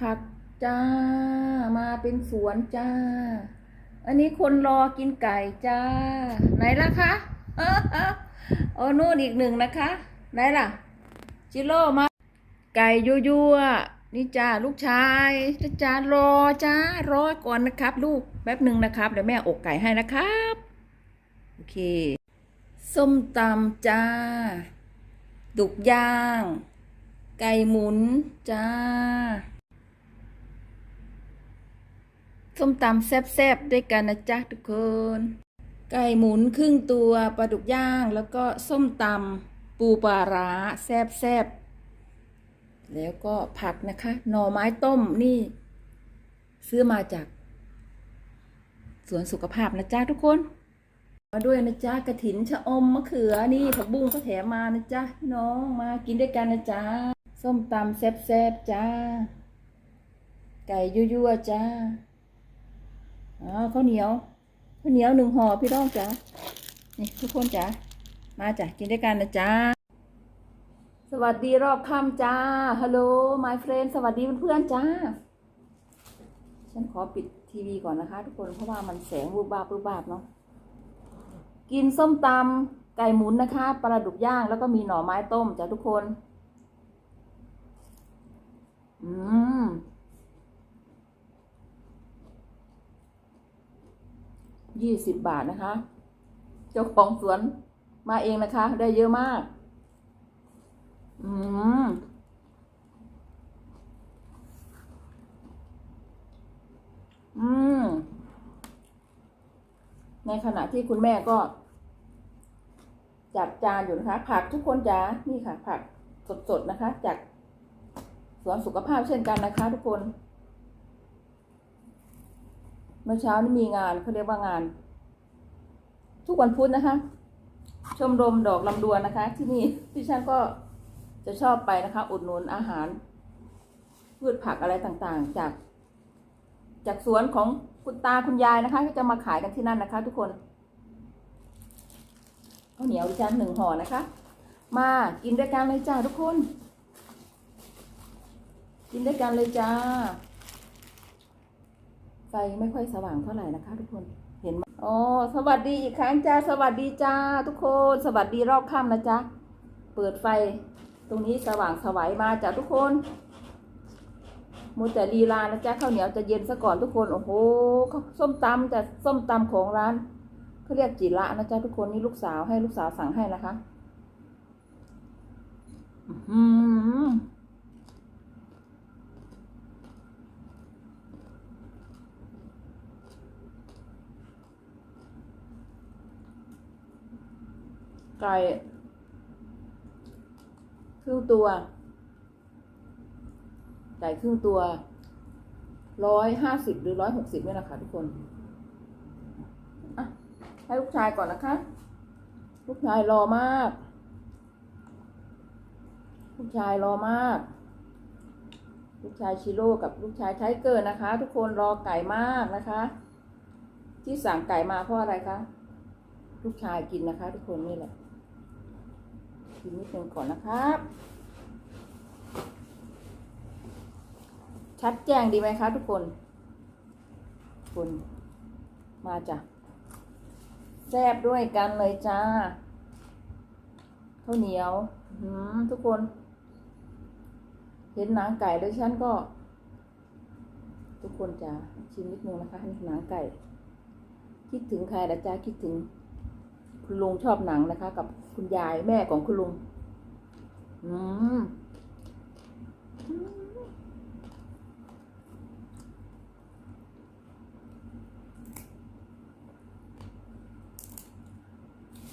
ผักจ้า มาเป็นสวนจ้า อันนี้คนรอกินไก่จ้า ไหนล่ะคะโอ้นู่นอีกหนึ่งนะคะ ไหนล่ะ จิโร่มา ไก่ยั่วๆนี่จ้าลูกชายจ้าจ้ารอจ้ารอก่อนนะครับ ลูกแป๊บหนึ่งนะครับ เดี๋ยวแม่อกไก่ให้นะครับ โอเค ส้มตำจ้า ดุกย่าง ไก่หมุนจ้า ส้มตำแซ่บๆด้วยกันนะจ๊ะทุกคน ไก่หมุนครึ่งตัวปลาดุกย่าง แล้วก็ส้มตำปูปลาร้าแซ่บๆแล้วก็ผักนะคะ หน่อไม้ต้มนี่ ซื้อมาจากสวนสุขภาพนะจ๊ะทุกคน มาด้วยนะจ๊ะกระถินชะอมมะเขือนี่ผักบุ้งก็แถมมานะจ๊ะน้องมากินด้วยกันนะจ๊ะส้มตำแซ่บๆจ้า ไก่ยั่วๆจ้า อ๋อข้าวเหนียวข้าวเหนียวหนึ่งห่อพี่น้องจ้ะนี่ทุกคนจ้ะมาจ้ะกินด้วยกันนะจ๊ะสวัสดีรอบค่ำจ้าฮัลโหล my friend สวัสดีเพื่อนๆจ้า ฉันขอปิดทีวีก่อนนะคะ ทุกคนเพราะว่ามันแสงรูปบาบรูปบาบเนาะกินส้มตำไก่หมุนนะคะปลาดุกย่างแล้วก็มีหน่อไม้ต้มจ้ะทุกคน อืม ยี่สิบบาทนะคะ เจ้าของสวนมาเองนะคะ ได้เยอะมาก อืมอืม ในขณะที่คุณแม่ก็ จัดจานอยู่นะคะ ผักทุกคนจ้านี่ค่ะ ผักสดๆนะคะ จากสวนสุขภาพเช่นกันนะคะ ทุกคน เมื่อเช้านี้มีงานเขาเรียกว่างาน ทุกวันพุธนะคะ ชมรมดอกลำดวนนะคะ ที่นี่ที่ฉันก็จะชอบไปนะคะ อุดหนุนอาหาร พืชผักอะไรต่างๆ จาก จากสวนของคุณตาคุณยายนะคะก็จะมาขายกันที่นั่นนะคะ ทุกคนข้าวเหนียวดิฉันหนึ่งห่อนะคะ มากินด้วยกันเลยจ้าทุกคน กินด้วยกันเลยจ้า ไฟไม่ค่อยสว่างเท่าไหร่นะคะ ทุกคนเห็นไหมอ๋อสวัสดีอีกครั้งจ้าสวัสดีจ้า ทุกคนสวัสดีรอบค่ำนะจ๊ะเปิดไฟตรงนี้สว่างสวัยมาจ้ะทุกคนมูแต่ลีลานะจ๊ะข้าวเหนียวจะเย็นซะก่อนทุกคนโอ้โหข้าส้มตำจะส้มตำของร้านเขาเรียกจิระนะจ๊ะทุกคนนี่ลูกสาวให้ลูกสาวสั่งให้นะคะ อืม ไก่ครึ่งตัว ไก่ครึ่งตัวร้อยห้าสิบหรือร้อยหกสิบนี่ยนะค่ะทุกคนอะให้ลูกชายก่อนนะคะ ลูกชายรอมาก ลูกชายรอมาก ลูกชายชิโร่กับลูกชายไทเกอร์นะคะ ทุกคนรอไก่มากนะคะ ที่สั่งไก่มาเพราะอะไรคะ ลูกชายกินนะคะ ทุกคนนี่แหละ กินนิดนึงก่อนนะครับ ชัดแจ้งดีไหมคะทุกคน คุณมาจ้ะแซบด้วยกันเลยจ้าข้าวเหนียวหืมทุกคน เห็นหนังไก่ด้วยฉันก็ ทุกคนจ้าชิมนิดนึงนะคะหนังไก่ คิดถึงใครละจ้าคิดถึง คุณลุงชอบหนังนะคะกับ คุณยายแม่ของคุณลุง อืม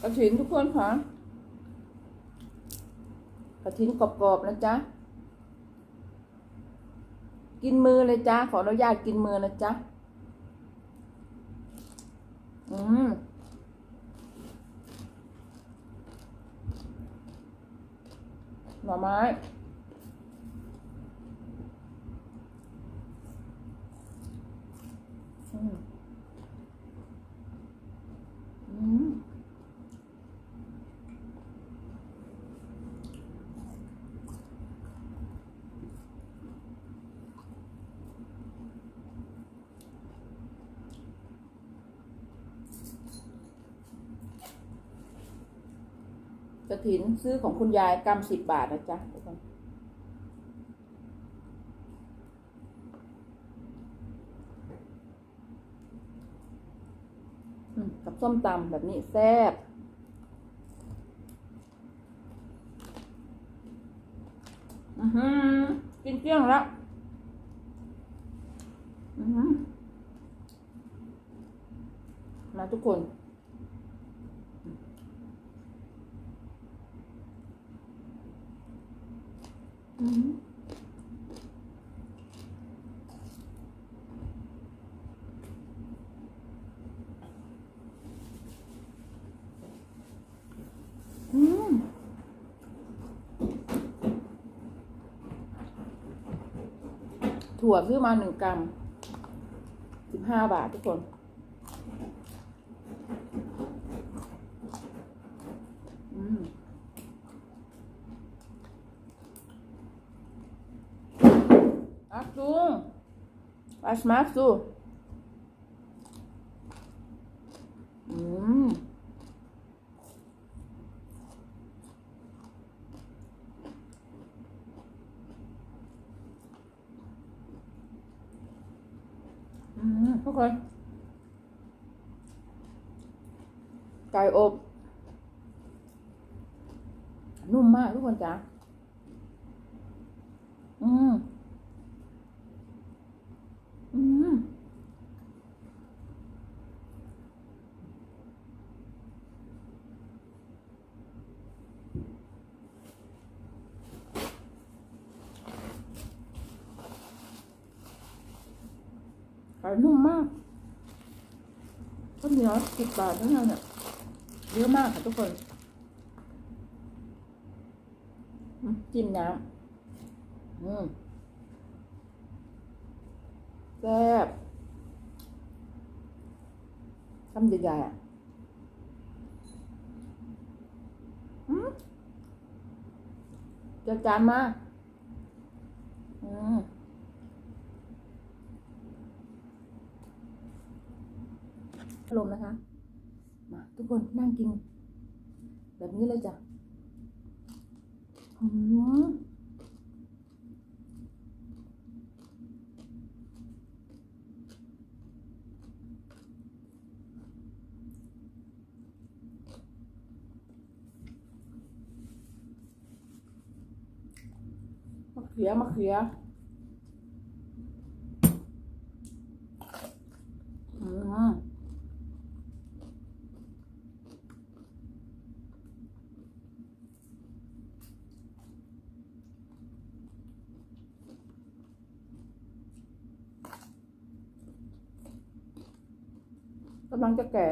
กระถินทุกคนค่ะกระถินกรอบๆนะจ๊ะ กินมือเลยจ้าขออนุญาตกินมือนะจ๊ะ อืม หน่อไม้ อืม อืม กระถินซื้อของคุณยายกำสิบบาทนะจ๊ะทุกคนกับส้มตำแบบนี้แซ่บอือหือกินเกลี้ยงแล้ว อือหือมาทุกคน อือหืออืม ถั่วซื้อมาหนึ่งกรัมสิบห้าบาททุกคน อืม Ach du, was machst du? Mm. อืมทุกคนไก่อบ นุ่มมากทุกคนจ้ะ อืม อืม ไก่นุ่มมากข้าวเหนียวสิบบาทเท่านั้นเนี่ยเยอะมากค่ะทุกคน จิ้มน้ำ อืมแซ่บคำใหญ่ๆอะจะจานมาอืมพัดลมนะคะ มาทุกคนนั่งกิน แบบนี้เลยจ้ะอืม ขือมะเขืออืมกำลังจะแก่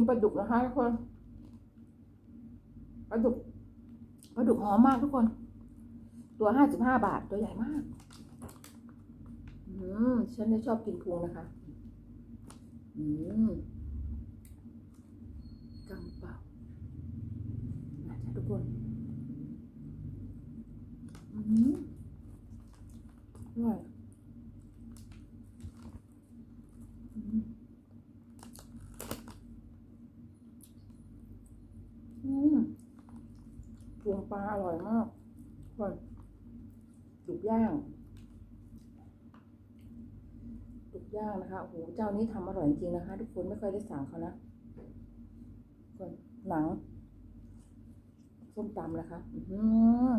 ชิมปลาดุกนะคะทุกคนปลาดุกปลาดุกหอมมากทุกคน ตัวห้าสิบห้าบาทตัวใหญ่มาก อืมฉันจะชอบกินพุงนะคะ อืมกำเปล่านะจ๊ะทุกคนอืมอร่อยอืม อืมปรุงปลา อร่อยมากก่อนดุกย่างดุกย่างนะคะโอ้โหเจ้านี้ทำอร่อยจริงนะคะ ทุกคนไม่เคยได้สั่งเขานะส่วนหนังส้มตำนะคะ อือ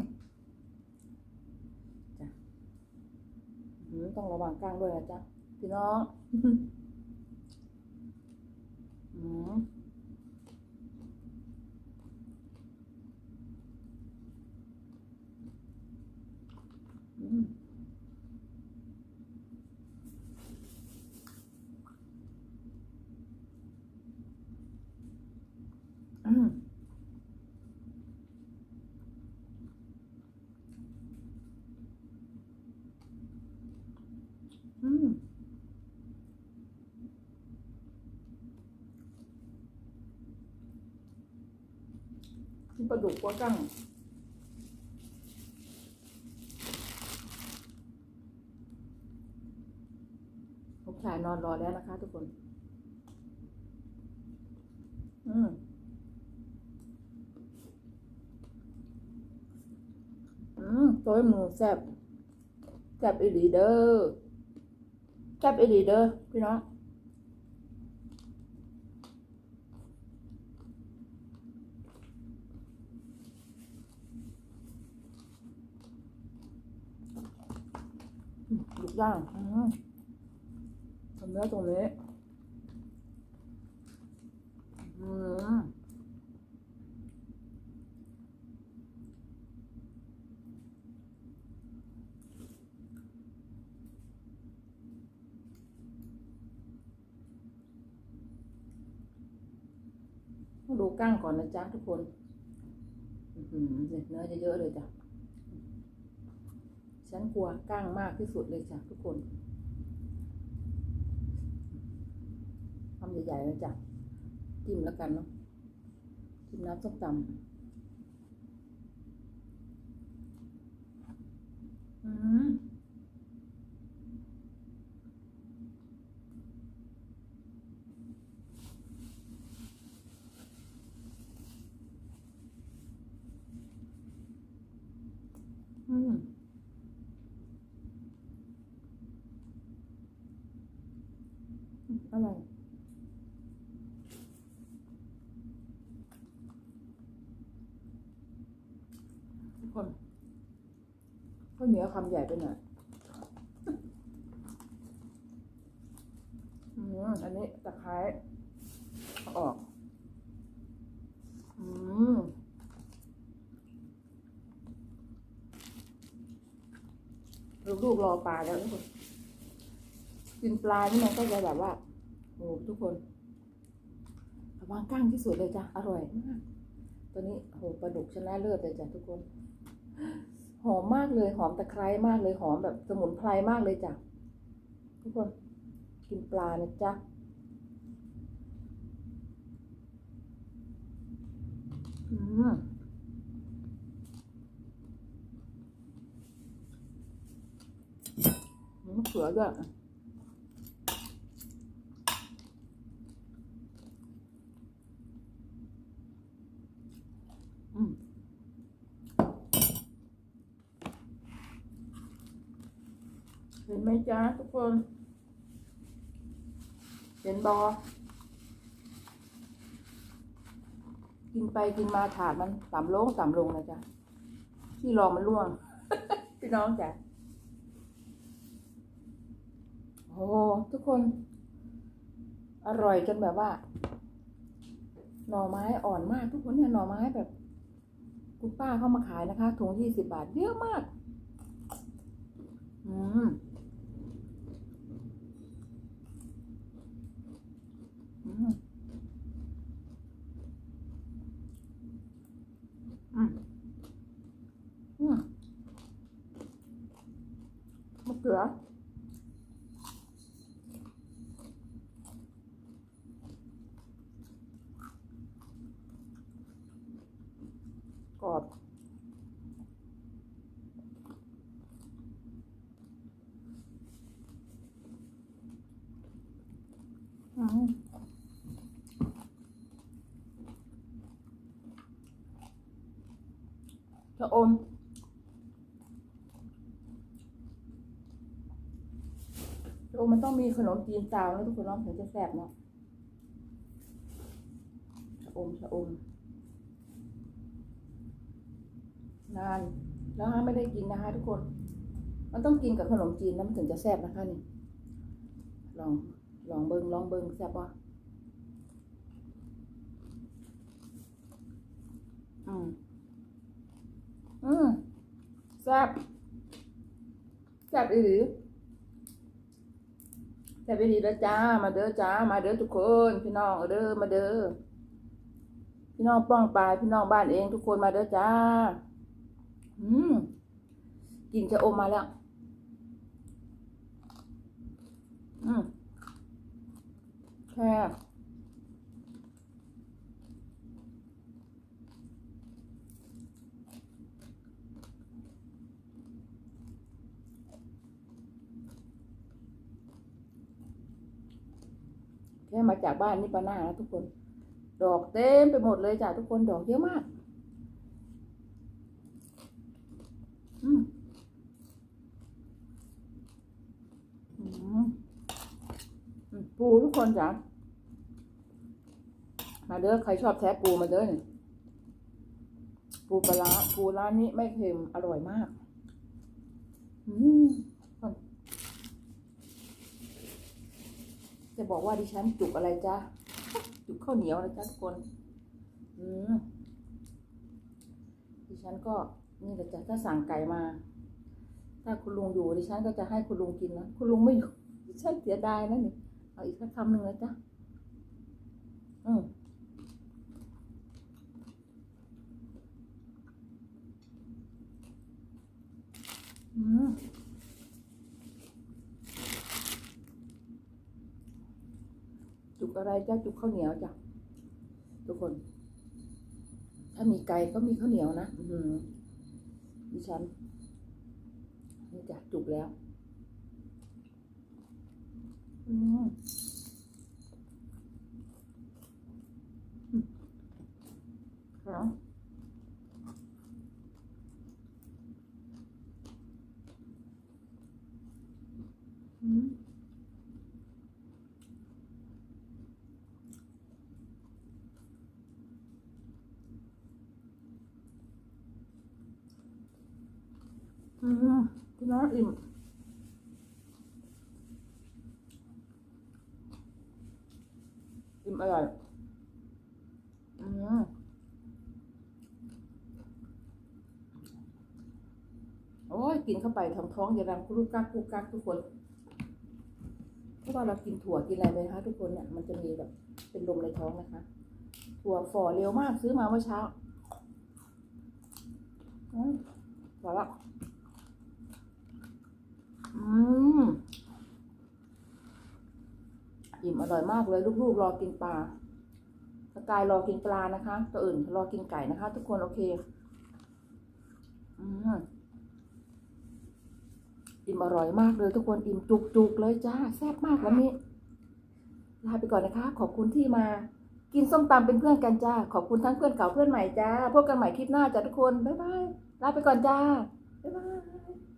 จ้ะอื้อหือต้องระวังกลางด้วยนะจ๊ะพี่น้อง อืม อืมอืมอืม กินปลาดุกกว่ากั้งลูกชายนอนรอแล้วนะคะทุกคน อืมอืมตัวหมูแซ่บแซ่บอีหลีเด้อแซ่บอีหลีเด้อพี่น้องอืมลูก ย่างอืมทำเนื้อตรงนี้อืมต้องดูก้างก่อนนะจ๊ะทุกคนเนี่ยเนื้อจะเยอะเลยจ้ะ ฉันกลัวก้างมากที่สุดเลยจ้ะทุกคนทำใหญ่ๆเลยจ้ะจิ้มแล้วกันเนาะจิ้มน้ำส้มตำอืม อืม อืมอร่อยทุกคนข้าวเหนียวคำใหญ่ไปหน่อยอืมอันนี้ตะไคร้เอาออก อืมลูกๆรอปลาแล้วทุกคน กินปลานี่มันก็จะแบบว่าโอ้ทุกคนวังก้างที่สุดเลยจ้ะอร่อยมากตัวนี้โหปลาดุกชนะเลิศเลยจ้ะทุกคนหอมมากเลยหอมตะไคร้มากเลยหอมแบบสมุนไพรมากเลยจ้ะทุกคนกินปลานะจ๊ะอืมมะเขือด้วย เห็นไหมจ๊ะทุกคน เห็นบอกินไปกินมาถาดมันต่ำลงต่ำลงนะจ๊ะที่รองมันร่วง พี่น้องจ้ะโอ้ทุกคน อร่อยจนแบบว่า หน่อไม้อ่อนมากทุกคนเนี่ยหน่อไม้แบบ คุณป้าเข้ามาขายนะคะถุงยี่สิบบาทเยอะมาก อืมอืมอืมอืมมะเขือ กรอบ อืมชะอมชะอมมันต้องมีขนมจีนซาวนะทุกคนน้องถึงจะแซ่บเนาะชะอมชะอมนานแล้วฮะไม่ได้กินนะคะทุกคน มันต้องกินกับขนมจีนแล้วมันถึงจะแซ่บนะคะนี่ ลอง ลองเบิงลองเบิงแซ่บปะอืมอืมแซ่บแซ่บอีหลีแซ่บอีหลีแล้วจ้า มาเด้อจ้า มาเด้อทุกคน พี่น้องเด้อมาเด้อพี่น้องป้องปลายพี่น้องบ้านเองทุกคนมาเด้อจ้า อืมกินจะอมมาแล้ว แคบแค่มาจากบ้านนี่ปานานะทุกคน ดอกเต็มไปหมดเลยจ้ะทุกคนดอกเยอะมาก คนจ้ะมาเด้อใครชอบแท้ปูมาเด้อนี่ปูปลาปูร้านนี้ไม่เค็มอร่อยมาก อืมจะบอกว่าดิฉันจุกอะไรจ้าจุกข้าวเหนียวนะจ้าทุกคน อืมดิฉันก็นี่แหละจ้ะถ้าสั่งไก่มา ถ้าคุณลุงอยู่ดิฉันก็จะให้คุณลุงกินนะคุณลุงไม่อยู่ดิฉันเสียดายนะนี่ เอาอีกสักคำหนึ่งนะจ๊ะอืมอืมจุกอะไรจ้ะจุกข้าวเหนียวจ้ะทุกคน ถ้ามีไก่ก็มีข้าวเหนียวนะ อือหือดิฉันนี่จ้ะจุกแล้ว อืมอืมครับ อร่อยอืมโอ้ยกินเข้าไปทำท้องอย่าดังกุลุกกักกุกกักทุกคนเพราะว่าเรากินถั่วกินอะไรไปนะคะทุกคนเนี่ยมันจะมีแบบเป็นลมในท้องนะคะ ถั่วฝ่อเร็วมากซื้อมาเมื่อเช้าอืมพอละอืม อิ่มอ ร่อยมากเลย ลูกๆ รอกินปลาสกายรอกินปลานะคะ ตัวอื่นรอกินไก่นะคะ ทุกคนโอเค อืมอิ่มอร่อยมากเลย ทุกคนอิ่มจุกๆเลยจ้าแซ่บมากวันนี้ลาไปก่อนนะคะ ขอบคุณที่มา กินส้มตำเป็นเพื่อนกันจ้า ขอบคุณทั้งเพื่อนเก่าเพื่อนใหม่จ้าพบกันใหม่คลิปหน้าจ้าทุกคนบ๊ายบายลาไปก่อนจ้าบ๊ายบาย